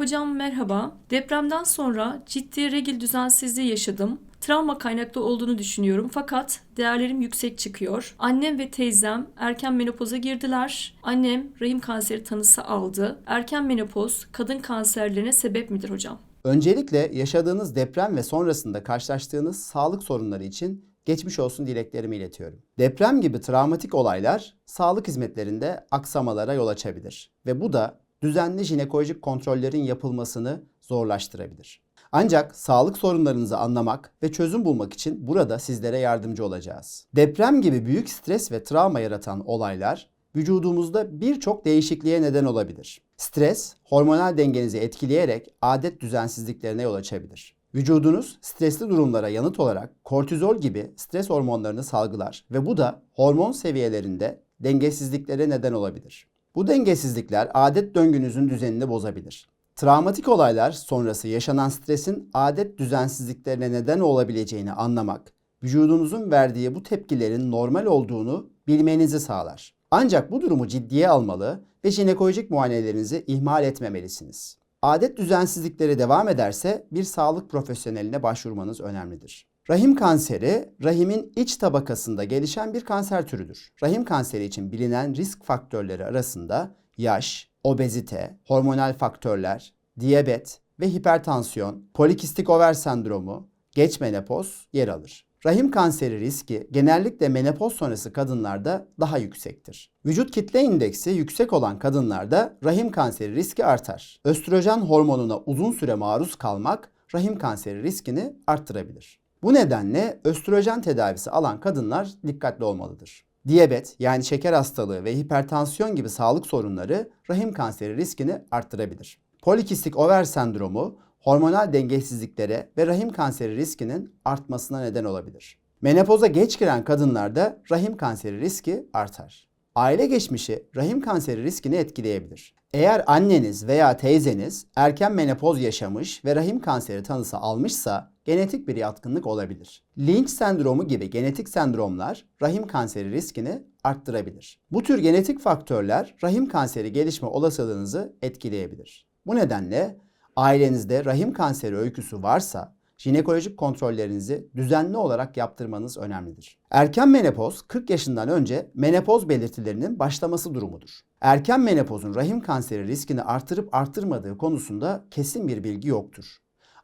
Hocam merhaba. Depremden sonra ciddi regil düzensizliği yaşadım. Travma kaynaklı olduğunu düşünüyorum fakat değerlerim yüksek çıkıyor. Annem ve teyzem erken menopoza girdiler. Annem rahim kanseri tanısı aldı. Erken menopoz kadın kanserlerine sebep midir hocam? Öncelikle yaşadığınız deprem ve sonrasında karşılaştığınız sağlık sorunları için geçmiş olsun dileklerimi iletiyorum. Deprem gibi travmatik olaylar sağlık hizmetlerinde aksamalara yol açabilir ve bu da düzenli jinekolojik kontrollerin yapılmasını zorlaştırabilir. Ancak sağlık sorunlarınızı anlamak ve çözüm bulmak için burada sizlere yardımcı olacağız. Deprem gibi büyük stres ve travma yaratan olaylar vücudumuzda birçok değişikliğe neden olabilir. Stres, hormonal dengenizi etkileyerek adet düzensizliklerine yol açabilir. Vücudunuz stresli durumlara yanıt olarak kortizol gibi stres hormonlarını salgılar ve bu da hormon seviyelerinde dengesizliklere neden olabilir. Bu dengesizlikler adet döngünüzün düzenini bozabilir. Travmatik olaylar sonrası yaşanan stresin adet düzensizliklerine neden olabileceğini anlamak, vücudunuzun verdiği bu tepkilerin normal olduğunu bilmenizi sağlar. Ancak bu durumu ciddiye almalı ve jinekolojik muayenelerinizi ihmal etmemelisiniz. Adet düzensizlikleri devam ederse bir sağlık profesyoneline başvurmanız önemlidir. Rahim kanseri, rahimin iç tabakasında gelişen bir kanser türüdür. Rahim kanseri için bilinen risk faktörleri arasında yaş, obezite, hormonal faktörler, diyabet ve hipertansiyon, polikistik over sendromu, geç menopoz yer alır. Rahim kanseri riski genellikle menopoz sonrası kadınlarda daha yüksektir. Vücut kitle indeksi yüksek olan kadınlarda rahim kanseri riski artar. Östrojen hormonuna uzun süre maruz kalmak rahim kanseri riskini arttırabilir. Bu nedenle östrojen tedavisi alan kadınlar dikkatli olmalıdır. Diyabet yani şeker hastalığı ve hipertansiyon gibi sağlık sorunları rahim kanseri riskini arttırabilir. Polikistik over sendromu hormonal dengesizliklere ve rahim kanseri riskinin artmasına neden olabilir. Menopoza geç giren kadınlarda rahim kanseri riski artar. Aile geçmişi rahim kanseri riskini etkileyebilir. Eğer anneniz veya teyzeniz erken menopoz yaşamış ve rahim kanseri tanısı almışsa genetik bir yatkınlık olabilir. Lynch sendromu gibi genetik sendromlar rahim kanseri riskini arttırabilir. Bu tür genetik faktörler rahim kanseri gelişme olasılığınızı etkileyebilir. Bu nedenle ailenizde rahim kanseri öyküsü varsa jinekolojik kontrollerinizi düzenli olarak yaptırmanız önemlidir. Erken menopoz 40 yaşından önce menopoz belirtilerinin başlaması durumudur. Erken menopozun rahim kanseri riskini artırıp artırmadığı konusunda kesin bir bilgi yoktur.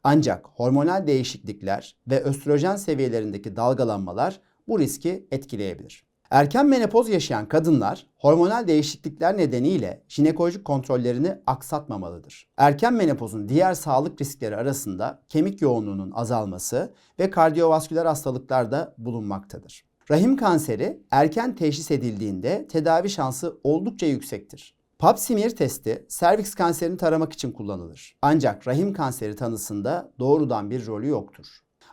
Ancak hormonal değişiklikler ve östrojen seviyelerindeki dalgalanmalar bu riski etkileyebilir. Erken menopoz yaşayan kadınlar hormonal değişiklikler nedeniyle jinekolojik kontrollerini aksatmamalıdır. Erken menopozun diğer sağlık riskleri arasında kemik yoğunluğunun azalması ve kardiyovasküler hastalıklar da bulunmaktadır. Rahim kanseri erken teşhis edildiğinde tedavi şansı oldukça yüksektir. Pap smear testi serviks kanserini taramak için kullanılır. Ancak rahim kanseri tanısında doğrudan bir rolü yoktur.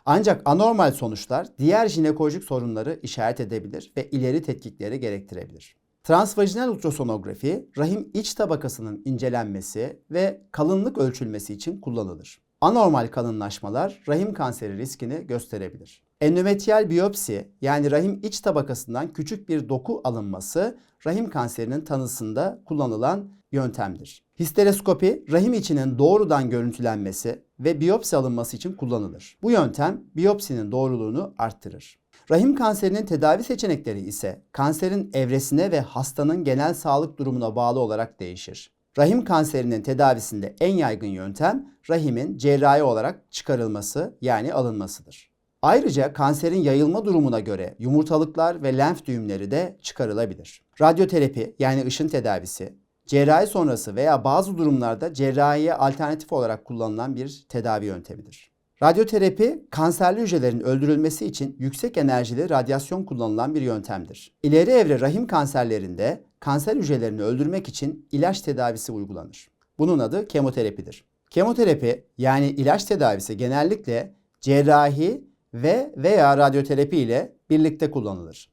Ancak anormal sonuçlar diğer jinekolojik sorunları işaret edebilir ve ileri tetkikleri gerektirebilir. Transvajinal ultrasonografi rahim iç tabakasının incelenmesi ve kalınlık ölçülmesi için kullanılır. Anormal kalınlaşmalar rahim kanseri riskini gösterebilir. Endometriyal biyopsi yani rahim iç tabakasından küçük bir doku alınması rahim kanserinin tanısında kullanılan yöntemdir. Histeroskopi rahim içinin doğrudan görüntülenmesi ve biyopsi alınması için kullanılır. Bu yöntem biyopsinin doğruluğunu arttırır. Rahim kanserinin tedavi seçenekleri ise kanserin evresine ve hastanın genel sağlık durumuna bağlı olarak değişir. Rahim kanserinin tedavisinde en yaygın yöntem rahimin cerrahi olarak çıkarılması yani alınmasıdır. Ayrıca kanserin yayılma durumuna göre yumurtalıklar ve lenf düğümleri de çıkarılabilir. Radyoterapi yani ışın tedavisi, cerrahi sonrası veya bazı durumlarda cerrahiye alternatif olarak kullanılan bir tedavi yöntemidir. Radyoterapi kanserli hücrelerin öldürülmesi için yüksek enerjili radyasyon kullanılan bir yöntemdir. İleri evre rahim kanserlerinde kanser hücrelerini öldürmek için ilaç tedavisi uygulanır. Bunun adı kemoterapidir. Kemoterapi yani ilaç tedavisi genellikle cerrahi ve veya radyoterapi ile birlikte kullanılır.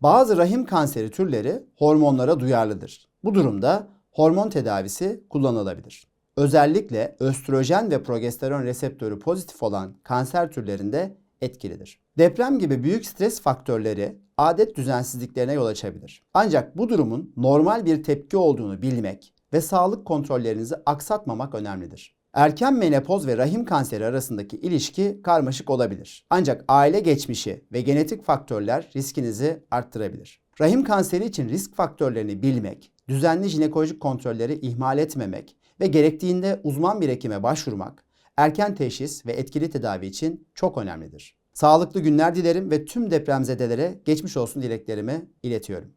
Bazı rahim kanseri türleri hormonlara duyarlıdır. Bu durumda hormon tedavisi kullanılabilir. Özellikle östrojen ve progesteron reseptörü pozitif olan kanser türlerinde etkilidir. Deprem gibi büyük stres faktörleri adet düzensizliklerine yol açabilir. Ancak bu durumun normal bir tepki olduğunu bilmek ve sağlık kontrollerinizi aksatmamak önemlidir. Erken menopoz ve rahim kanseri arasındaki ilişki karmaşık olabilir. Ancak aile geçmişi ve genetik faktörler riskinizi arttırabilir. Rahim kanseri için risk faktörlerini bilmek, düzenli jinekolojik kontrolleri ihmal etmemek ve gerektiğinde uzman bir hekime başvurmak, erken teşhis ve etkili tedavi için çok önemlidir. Sağlıklı günler dilerim ve tüm depremzedelere geçmiş olsun dileklerimi iletiyorum.